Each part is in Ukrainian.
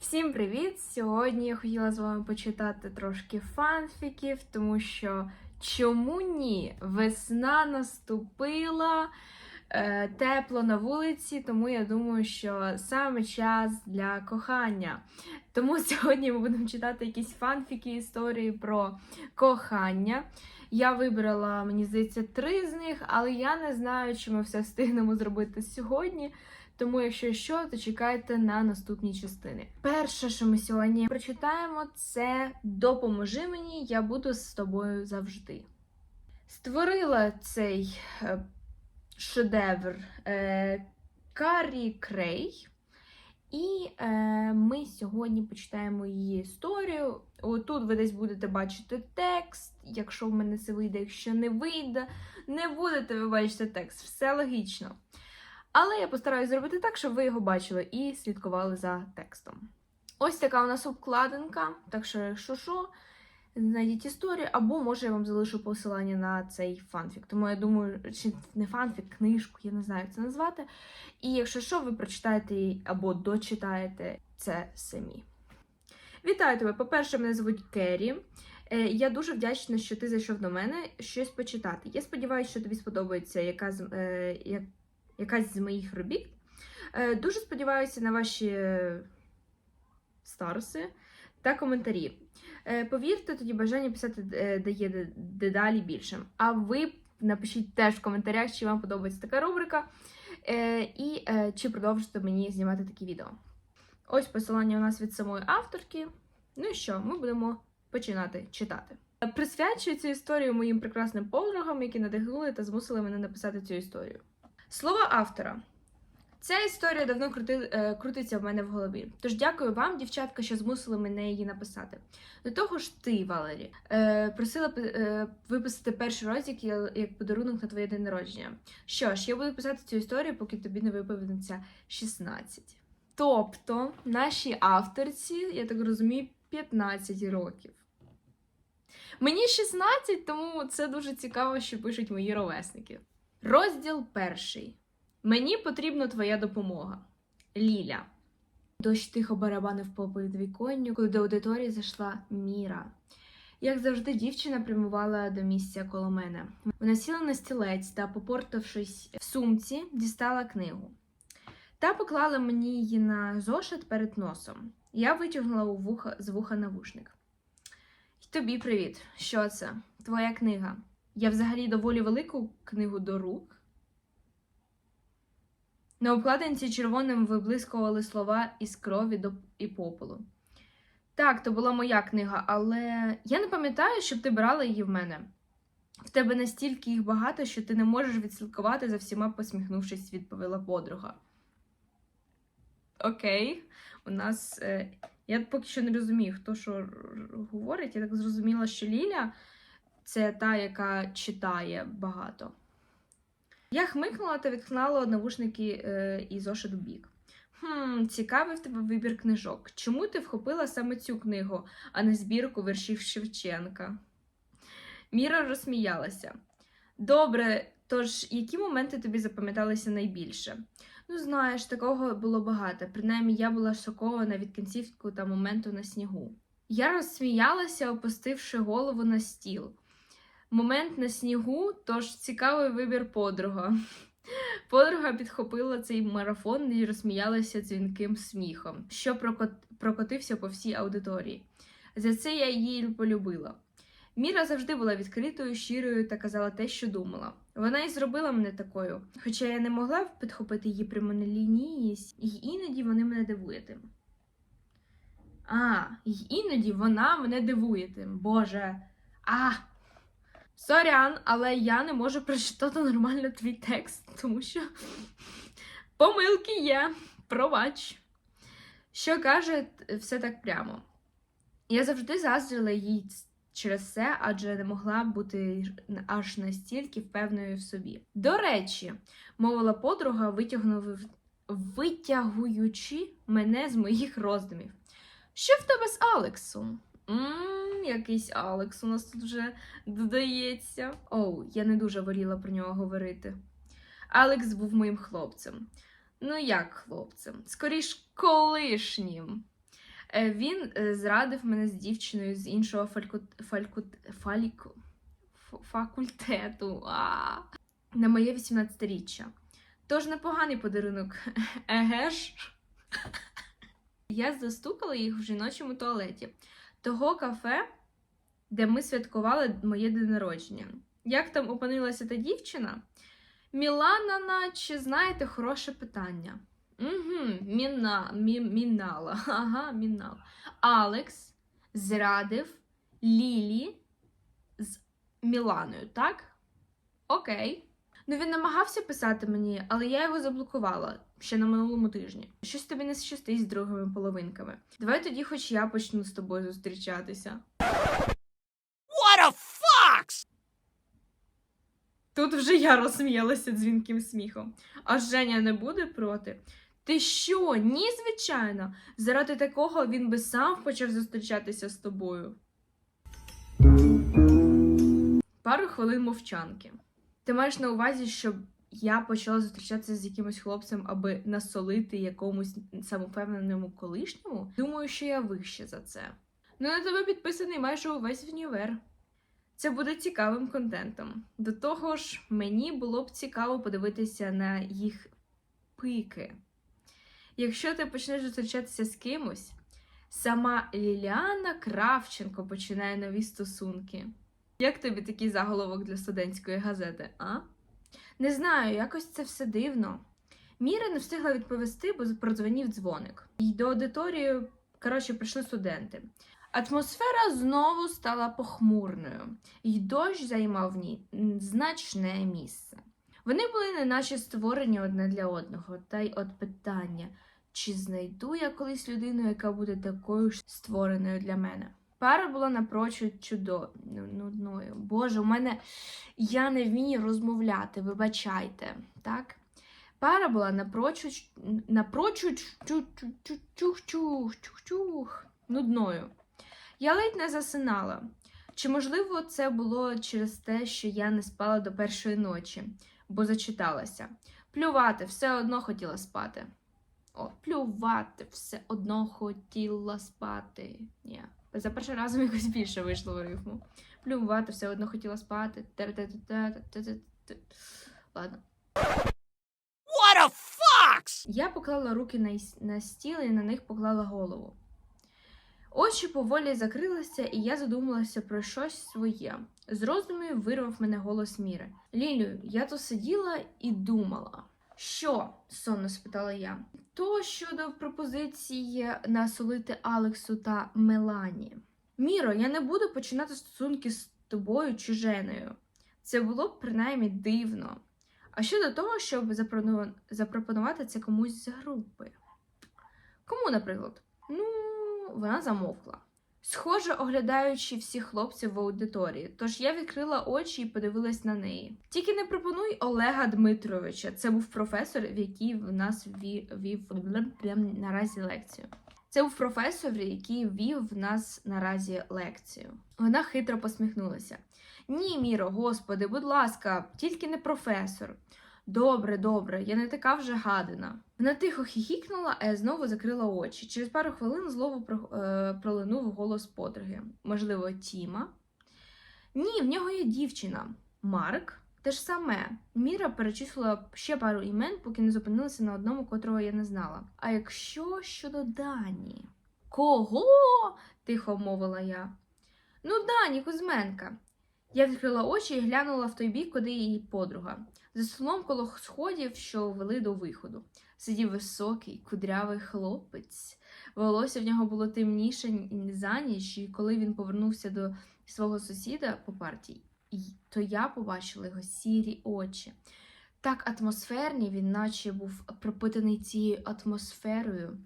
Всім привіт! Сьогодні я хотіла з вами почитати трошки фанфіків, тому що чому ні? Весна наступила, е, тепло на вулиці, тому я думаю, що саме час для кохання. Тому сьогодні ми будемо читати якісь фанфіки, історії про кохання. Я вибрала, мені здається, три з них, але я не знаю, чи ми все встигнемо зробити сьогодні. Тому, якщо що, то чекайте на наступні частини. Перше, що ми сьогодні прочитаємо, це Допоможи мені, я буду з тобою завжди. Створила цей е, шедевр е, Карі Крей. І е, ми сьогодні почитаємо її історію. Отут ви десь будете бачити текст. Якщо в мене це вийде, якщо не вийде, не будете ви бачити текст. Все логічно. Але я постараюсь зробити так, щоб ви його бачили і слідкували за текстом. Ось така у нас обкладинка, так що, якщо що, знайдіть історію, або може я вам залишу посилання на цей фанфік. Тому я думаю, чи не фанфік, книжку, я не знаю, як це назвати. І якщо що, ви прочитаєте її або дочитаєте це самі. Вітаю тебе! По-перше, мене звуть Керрі. Е, Я дуже вдячна, що ти зайшов до мене щось почитати. Я сподіваюся, що тобі сподобається яка е, якась з моїх робіт. Е, Дуже сподіваюся на ваші староси та коментарі. Е, Повірте, тоді бажання писати е, дає дедалі більше. А ви напишіть теж в коментарях, чи вам подобається така рубрика, і чи продовжите мені знімати такі відео. Ось посилання у нас від самої авторки. Ну і що, ми будемо починати читати. Присвячую цю історію моїм прекрасним подругам, які надихнули та змусили мене написати цю історію. Слова автора. Ця історія давно крути, е, крутиться в мене в голові. Тож дякую вам, дівчатка, що змусили мене її написати. До того ж, ти, Валері, е, просила е, виписати перший розділ як- як подарунок на твоє день народження. Що ж, я буду писати цю історію, поки тобі не виповниться 16. Тобто, нашій авторці, я так розумію, 15 років. Мені 16, тому це дуже цікаво, що пишуть мої ровесники. Розділ перший. Мені потрібна твоя допомога. Ліля. Дощ тихо барабанив по підвіконню, коли до аудиторії зайшла Міра. Як завжди, дівчина прямувала до місця коло мене. Вона сіла на стілець та, попортавшись в сумці, дістала книгу. Та поклала мені її на зошит перед носом. Я витягнула вуха, з вуха навушник. І тобі привіт. Що це? Твоя книга. Я взагалі доволі велику книгу до рук. На обкладинці червоним виблискували слова із крові до і попелу. Так, то була моя книга, але я не пам'ятаю, щоб ти брала її в мене. В тебе настільки їх багато, що ти не можеш відслідкувати за всіма, посміхнувшись, відповіла подруга. Окей, у нас. Е, я поки що не розумію, хто що говорить. Я так зрозуміла, що Ліля це та, яка читає багато. Я хмикнула та відкнула навушники е, і зошит бік. Хм, цікавий в тебе вибір книжок. Чому ти вхопила саме цю книгу, а не збірку віршів Шевченка? Міра розсміялася. Добре, тож які моменти тобі запам'яталися найбільше? Ну, знаєш, такого було багато. Принаймні, я була шокована від кінцівку та моменту на снігу. Я розсміялася, опустивши голову на стіл. Момент на снігу, тож цікавий вибір подруга. Подруга підхопила цей марафон і розсміялася дзвінким сміхом, що прокотився по всій аудиторії. За це я її полюбила. Міра завжди була відкритою, щирою та казала те, що думала. Вона і зробила мене такою, хоча я не могла підхопити її прямолінійність, і іноді вони мене дивує тим. А, й іноді вона мене дивує. Боже. А! Сорян, але я не можу прочитати нормально твій текст, тому що помилки є. Пробач. Що каже, все так прямо. Я завжди заздрила їй через це, адже не могла бути аж настільки впевненою в собі. До речі, мовила подруга, витягуючи мене з моїх роздумів. Що в тебе з Алексом? Якийсь Алекс у нас тут вже додається. Оу, я не дуже воліла про нього говорити. Алекс був моїм хлопцем. Ну, як хлопцем? Скоріш колишнім. Е, Він е, зрадив мене з дівчиною з іншого фальку... Фальку... Фаліку... факультету а... на моє 18-річчя. Тож непоганий подарунок. Еге ж. Я застукала їх в жіночому туалеті того кафе, де ми святкували моє день народження. Як там опинилася та дівчина? Мілана, наче, знаєте, хороше питання. Угу, міна, мі, мінала. Ага, мінала. Алекс зрадив Лілі з Міланою, так? Окей. Ну він намагався писати мені, але я його заблокувала ще на минулому тижні. Щось тобі не щастить з другими половинками. Давай тоді, хоч я почну з тобою зустрічатися. What a fox! Тут вже я розсміялася дзвінким сміхом. А Женя не буде проти. Ти що? Ні, звичайно. Заради такого він би сам почав зустрічатися з тобою. Пару хвилин мовчанки. Ти маєш на увазі, щоб я почала зустрічатися з якимось хлопцем, аби насолити якомусь самовпевненому колишньому? Думаю, що я вище за це. Ну, на тебе підписаний майже увесь універ. Це буде цікавим контентом. До того ж, мені було б цікаво подивитися на їх пики. Якщо ти почнеш зустрічатися з кимось, сама Ліліана Кравченко починає нові стосунки. Як тобі такий заголовок для студентської газети, а? Не знаю, якось це все дивно. Міра не встигла відповісти, бо продзвонів дзвоник. І до аудиторії, коротше, прийшли студенти. Атмосфера знову стала похмурною, і дощ займав в ній значне місце. Вони були неначе створені одне для одного, та й от питання, чи знайду я колись людину, яка буде такою ж створеною для мене. Пара була напрочуд чудо... ну, нудною. Боже, у мене я не вмію розмовляти, вибачайте, так? Пара була напрочуд напрочуд чух чух чух чух чух нудною. Я ледь не засинала. Чи можливо це було через те, що я не спала до першої ночі, бо зачиталася. Плювати, все одно хотіла спати. О, плювати, все одно хотіла спати. Ні. За першим разом якось більше вийшло в рифму. Плювати, все одно хотіла спати. Ладно. What a fox! Я поклала руки на, на стіл і на них поклала голову. Очі поволі закрилися, і я задумалася про щось своє. З роздумів вирвав мене голос Міри. Лілю, я то сиділа і думала. Що? сонно спитала я. То щодо пропозиції насолити Алексу та Мелані. Міро, я не буду починати стосунки з тобою чи Женою. Це було б принаймні дивно. А щодо того, щоб запропонувати це комусь з групи. Кому, наприклад? Ну, вона замовкла. Схоже, оглядаючи всіх хлопців в аудиторії, тож я відкрила очі і подивилась на неї. Тільки не пропонуй Олега Дмитровича. Це був професор, в який в нас вів, наразі лекцію. Це був професор, який вів в нас наразі лекцію. Вона хитро посміхнулася. Ні, Міро, господи, будь ласка, тільки не професор. Добре, добре, я не така вже гадина. Вона тихо хіхікнула, а я знову закрила очі. Через пару хвилин знову е, пролинув голос подруги. Можливо, Тіма. Ні, в нього є дівчина. Марк. Те ж саме. Міра перечислила ще пару імен, поки не зупинилася на одному, котрого я не знала. А якщо щодо Дані? Кого? тихо мовила я. Ну, Дані Кузьменка. Я відкрила очі і глянула в той бік, куди її подруга. За столом коло сходів, що вели до виходу, сидів високий, кудрявий хлопець. Волосся в нього було темніше за ніч, і коли він повернувся до свого сусіда по партії, то я побачила його сірі очі. Так атмосферні, він наче був пропитаний цією атмосферою,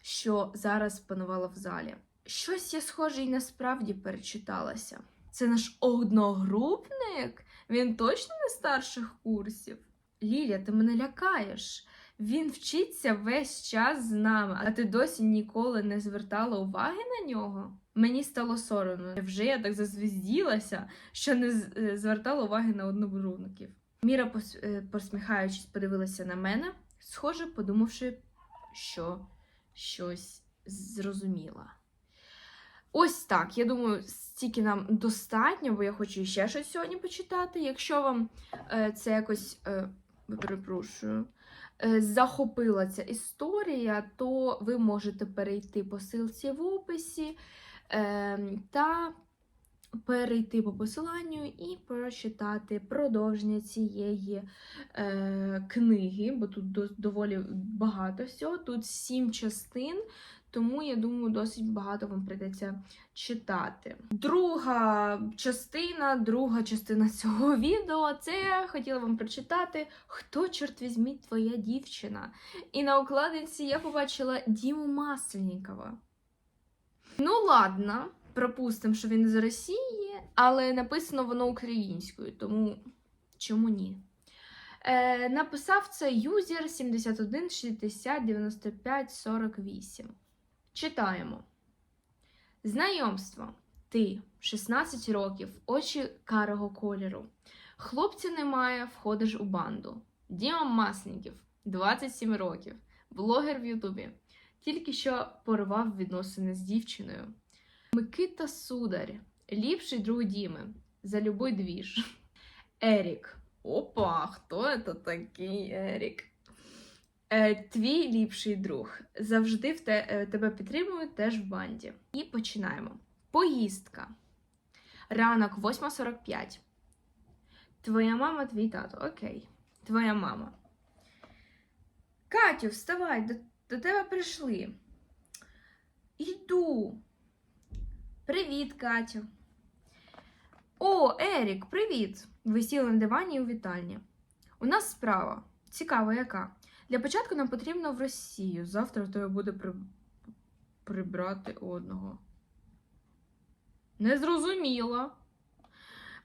що зараз панувала в залі. Щось я схоже і насправді перечиталася. Це наш одногрупник? Він точно не старших курсів? Ліля, ти мене лякаєш. Він вчиться весь час з нами, а ти досі ніколи не звертала уваги на нього? Мені стало соромно. Вже я так зазвізділася, що не е, звертала уваги на одногрупників. Міра, е, посміхаючись, подивилася на мене, схоже, подумавши, що щось зрозуміла. Ось так. Я думаю, стільки нам достатньо, бо я хочу ще щось сьогодні почитати. Якщо вам е, це якось е, перепрошую, е, захопила ця історія, то ви можете перейти по ссылці в описі е, та перейти по посиланню і прочитати продовження цієї е, книги, бо тут до, доволі багато всього. Тут сім частин, тому я думаю, досить багато вам прийдеться читати. Друга частина, друга частина цього відео це я хотіла вам прочитати Хто, чорт візьміть, твоя дівчина? І на укладинці я побачила Діму Масленникова. Ну, ладно, пропустимо, що він з Росії, але написано воно українською, тому чому ні? Е, написав це юзер 71 60 95 48. Читаємо. Знайомство. Ти 16 років, очі карого кольору. Хлопця немає, входиш у банду. Діма Масленників, 27 років, блогер в Ютубі. Тільки що порвав відносини з дівчиною. Микита Сударь, ліпший друг Діми. За любой двіж. Ерік. Опа, хто це такий Ерік? Е, твій ліпший друг. Завжди в те, е, тебе підтримують теж в банді. І починаємо. Поїздка. Ранок 8.45. Твоя мама, твій тато. Окей. Твоя мама. Катю, вставай, до, до тебе прийшли. Йду. Привіт, Катю. О, Ерік, привіт! Ви сіли на дивані у вітальні. У нас справа. Цікаво, яка. Для початку нам потрібно в Росію. Завтра тебе буде при... прибрати одного. Не зрозуміло.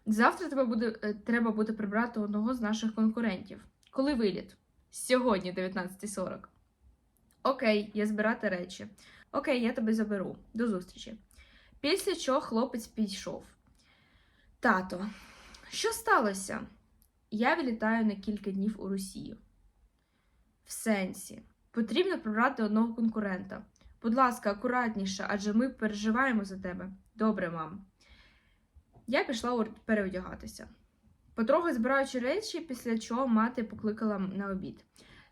Завтра тебе буде, е, треба буде прибрати одного з наших конкурентів. Коли виліт? Сьогодні, 19.40. Окей, я збирати речі. Окей, я тебе заберу. До зустрічі. Після чого хлопець пішов. Тато, що сталося? Я вилітаю на кілька днів у Росію. В сенсі, потрібно прибрати одного конкурента. Будь ласка, акуратніше, адже ми переживаємо за тебе. Добре, мам. Я пішла переодягатися. Потрохи збираючи речі, після чого мати покликала на обід.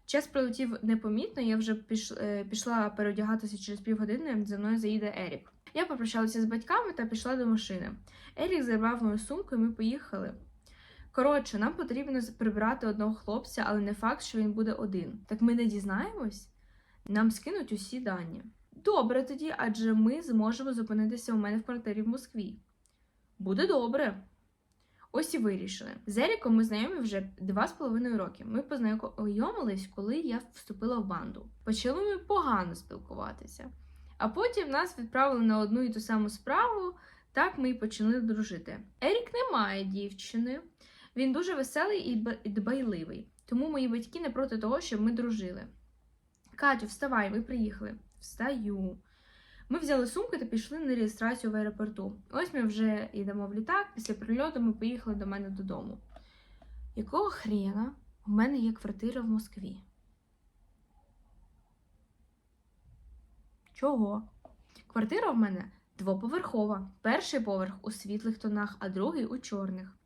Час прилетів непомітно, я вже е, пішла переодягатися через півгодини, за мною заїде Ерік. Я попрощалася з батьками та пішла до машини. Ерік забрав мою сумку, і ми поїхали. Коротше, нам потрібно прибрати одного хлопця, але не факт, що він буде один. Так ми не дізнаємось? Нам скинуть усі дані. Добре тоді, адже ми зможемо зупинитися у мене в квартирі в Москві. Буде добре. Ось і вирішили. З Еріком ми знайомі вже два з половиною роки. Ми познайомились, коли я вступила в банду. Почали ми погано спілкуватися. А потім нас відправили на одну і ту саму справу, так ми і почали дружити. Ерік не має дівчини, він дуже веселий і дбайливий, тому мої батьки не проти того, щоб ми дружили. Катю, вставай, ми приїхали. Встаю. Ми взяли сумки та пішли на реєстрацію в аеропорту. Ось ми вже йдемо в літак. Після прильоту ми поїхали до мене додому. Якого хрена у мене є квартира в Москві? Чого? Квартира в мене двоповерхова. Перший поверх у світлих тонах, а другий у чорних.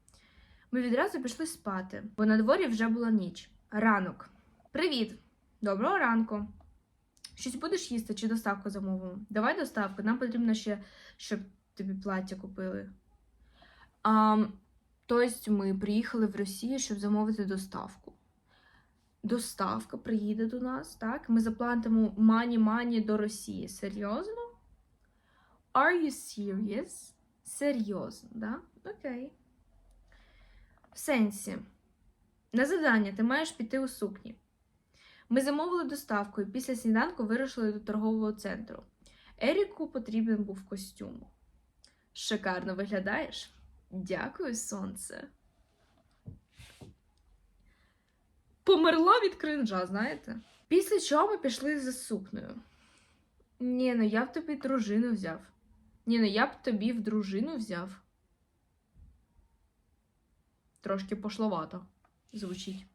Ми відразу пішли спати, бо на дворі вже була ніч. Ранок. Привіт! Доброго ранку. Щось будеш їсти чи доставку замовимо? Давай доставку, нам потрібно ще, щоб тобі плаття купили. А, тобто ми приїхали в Росію, щоб замовити доставку. Доставка приїде до нас, так? Ми заплатимо мані-мані до Росії. Серйозно? Are you serious? Серйозно, да? Окей. Сенсі. На завдання ти маєш піти у сукні. Ми замовили доставку і після сніданку вирушили до торгового центру. Еріку потрібен був костюм. Шикарно виглядаєш? Дякую, сонце. Померла від кринжа, знаєте? Після чого ми пішли за сукнею. Ні, ну я б тобі дружину взяв. Ні, ну я б тобі в дружину взяв. Трошки пошловато звучить.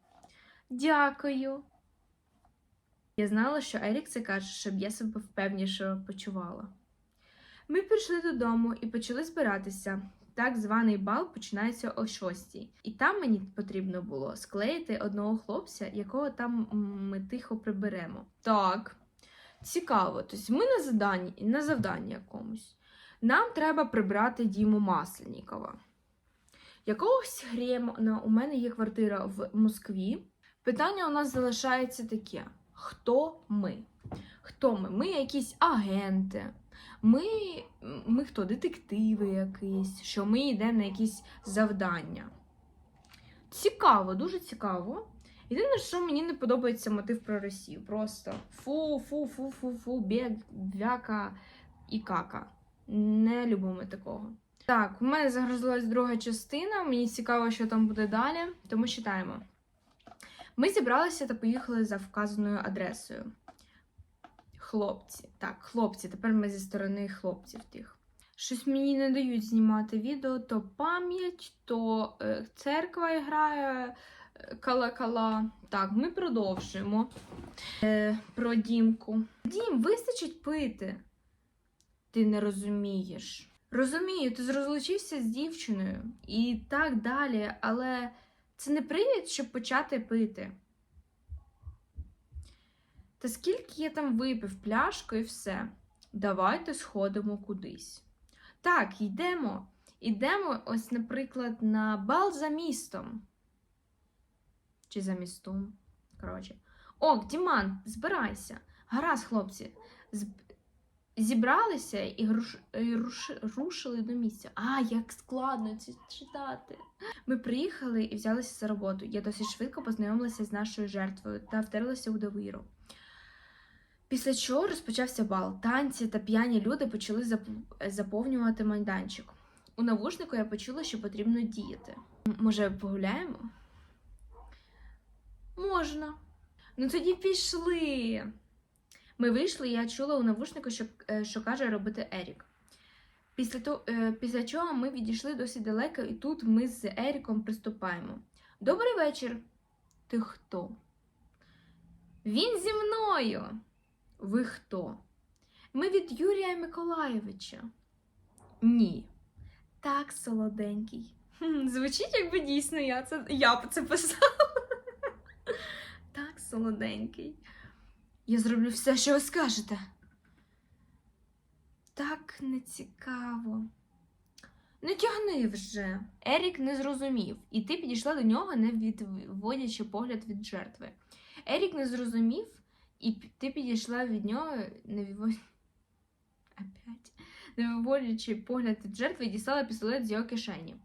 Дякую. Я знала, що Ерік це каже, щоб я себе впевніше почувала. Ми прийшли додому і почали збиратися. Так званий бал починається о 6. І там мені потрібно було склеїти одного хлопця, якого там ми тихо приберемо. Так, цікаво. Тобто ми на заданні, на завданні якомусь. Нам треба прибрати Діму Масленнікова. Якогось хрема у мене є квартира в Москві. Питання у нас залишається таке: хто ми? Хто ми? Ми якісь агенти. Ми, ми хто? Детективи якісь, що ми йдемо на якісь завдання. Цікаво, дуже цікаво. Єдине, що мені не подобається мотив про Росію. Просто фу, фу, фу, фу, фу, біг, вяка і кака. Не любимо такого. Так, у мене загрузилась друга частина. Мені цікаво, що там буде далі, тому читаємо. Ми зібралися та поїхали за вказаною адресою. Хлопці. Так, хлопці, тепер ми зі сторони хлопців тих. Щось мені не дають знімати відео, то пам'ять, то е, церква грає е, кала-кала. Так, ми продовжуємо е, про Дімку. Дім, вистачить пити. Ти не розумієш. Розумію, ти розлучився з дівчиною і так далі, але це не привід, щоб почати пити. Та скільки я там випив пляшку і все. Давайте сходимо кудись. Так, йдемо. Йдемо, ось, наприклад, на бал за містом. Чи за містом. Коротше. О, Діман, збирайся. Гаразд, хлопці. Зібралися і, груш... і руш... рушили до місця. А, як складно це читати. Ми приїхали і взялися за роботу. Я досить швидко познайомилася з нашою жертвою та втерлася у довіру. Після чого розпочався бал. Танці та п'яні люди почали зап- заповнювати майданчик. У навушнику я почула, що потрібно діяти. Може, погуляємо? Можна. Ну тоді пішли. Ми вийшли, і я чула у навушнику, що, е, що каже робити Ерік. Після, то, е, після чого ми відійшли досить далеко, і тут ми з Еріком приступаємо. Добрий вечір. Ти хто? Він зі мною. Ви хто? Ми від Юрія Миколаєвича. Ні. Так, солоденький. Звучить, якби дійсно я це я це писала. Так, солоденький. Я зроблю все, що ви скажете. Так нецікаво. Не тягни вже. Ерік не зрозумів, і ти підійшла до нього, не відводячи погляд від жертви. Ерік не зрозумів, і ти підійшла від нього, не відводячи. Виводячи погляд від жертви, і дістала пістолет з його кишені.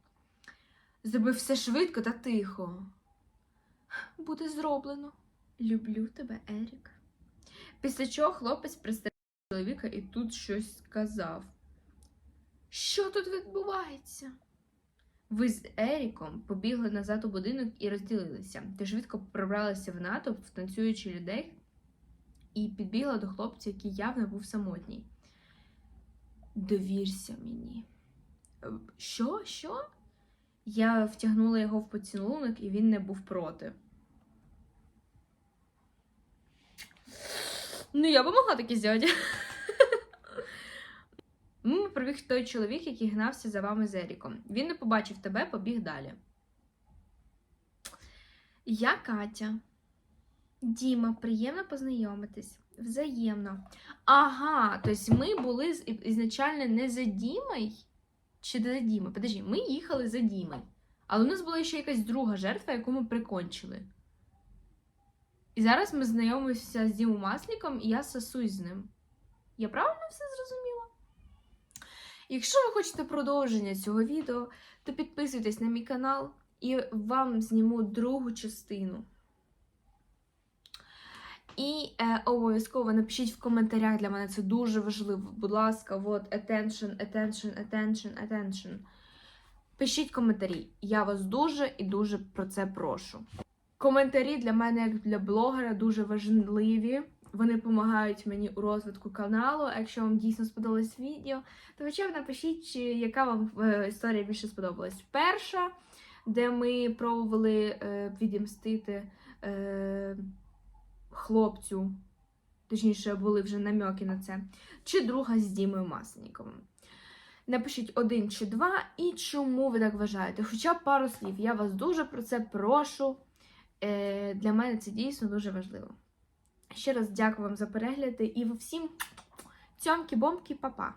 Зробив все швидко та тихо. Буде зроблено. Люблю тебе, Ерік. Після чого хлопець пристав чоловіка і тут щось сказав. Що тут відбувається? Ви з Еріком побігли назад у будинок і розділилися. Ти швидко пробралася в натовп, танцюючи людей, і підбігла до хлопця, який явно був самотній. Довірся мені. «Е, Що? Що? Я втягнула його в поцілунок, і він не був проти. Ну, я би могла таке зробити. Мимо прибіг той чоловік, який гнався за вами з Еріком. Він не побачив тебе, побіг далі. Я Катя. Діма, приємно познайомитись. Взаємно. Ага, тобто ми були ізначально не за Дімою? Чи за Дімою? Подожди, ми їхали за Дімою. Але у нас була ще якась друга жертва, яку ми прикончили. І зараз ми знайомимося з Дімом Масліком, і я сосусь з ним. Я правильно все зрозуміла? Якщо ви хочете продовження цього відео, то підписуйтесь на мій канал і вам зніму другу частину. І е, обов'язково напишіть в коментарях, для мене це дуже важливо. Будь ласка, от attention, attention, attention, attention. Пишіть коментарі. Я вас дуже і дуже про це прошу. Коментарі для мене, як для блогера, дуже важливі. Вони допомагають мені у розвитку каналу. А Якщо вам дійсно сподобалось відео, то хоча б напишіть, чи яка вам е, історія більше сподобалась. Перша, де ми пробували е, відімстити е, хлопцю точніше, були вже намеки на це, чи друга з Дімою Масленніковим. Напишіть один чи два, і чому ви так вважаєте? Хоча б пару слів. Я вас дуже про це прошу. Е, Для мене це дійсно дуже важливо. Ще раз дякую вам за перегляди і всім цьомки-бомки, па-па!